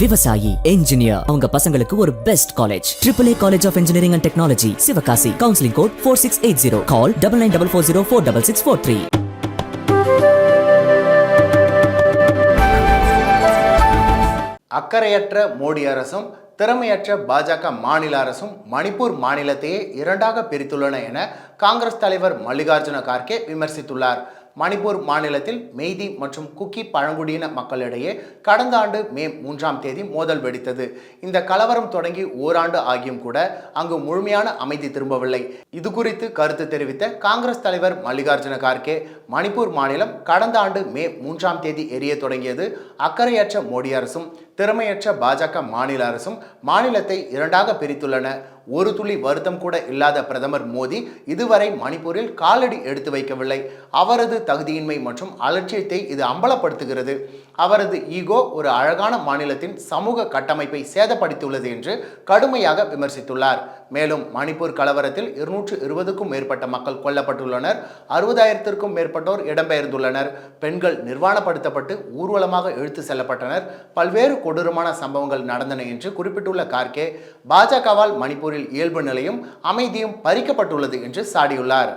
விவசாயி என்ஜினியர் அவங்க பசங்களுக்கு ஒரு best college triple A college of engineering and technology Sivakasi counselling code four six eight zero call double nine double four zero four double six four three அக்கறையற்ற Modi அரசும் திறமையற்ற பாஜக மாநில அரசும் மணிப்பூர் மாநிலத்தையே இரண்டாக பிரித்துள்ளன என காங்கிரஸ் தலைவர் மல்லிகார்ஜுன கார்கே விமர்சித்துள்ளார். மணிப்பூர் மாநிலத்தில் மெய்தி மற்றும் குக்கி பழங்குடியின மக்களிடையே கடந்த ஆண்டு மே மூன்றாம் தேதி மோதல் வெடித்தது. இந்த கலவரம் தொடங்கி ஓராண்டு ஆகியும் கூட அங்கு முழுமையான அமைதி திரும்பவில்லை. இது குறித்து கருத்து தெரிவித்த காங்கிரஸ் தலைவர் மல்லிகார்ஜுன கார்கே மணிப்பூர் மாநிலம் கடந்த ஆண்டு மே மூன்றாம் தேதி எரிய தொடங்கியது அக்கறையற்ற மோடி அரசும். திறமையற்ற பாஜக மாநில அரசும் மாநிலத்தை இரண்டாக பிரித்துள்ளன. ஒரு துளி வருத்தம் கூட இல்லாத பிரதமர் மோடி இதுவரை மணிப்பூரில் காலடி எடுத்து வைக்கவில்லை. அவரது தகுதியின்மை மற்றும் அலட்சியத்தை இது அம்பலப்படுத்துகிறது. அவரது ஈகோ ஒரு அழகான மாநிலத்தின் சமூக கட்டமைப்பை சேதப்படுத்தியுள்ளது என்று கடுமையாக விமர்சித்துள்ளார். மேலும் மணிப்பூர் கலவரத்தில் இருநூற்று இருபதுக்கும் மேற்பட்ட மக்கள் கொல்லப்பட்டுள்ளனர் அறுபதாயிரத்திற்கும் மேற்பட்டோர் இடம்பெயர்ந்துள்ளனர். பெண்கள் நிர்வாணப்படுத்தப்பட்டு ஊர்வலமாக இழுத்து செல்லப்பட்டனர். பல்வேறு கொடூரமான சம்பவங்கள் நடந்தன என்று குறிப்பிட்டுள்ள கார்கே பாஜகவால் மணிப்பூரில் இயல்பு நிலையும் அமைதியும் பறிக்கப்பட்டுள்ளது என்று சாடியுள்ளார்.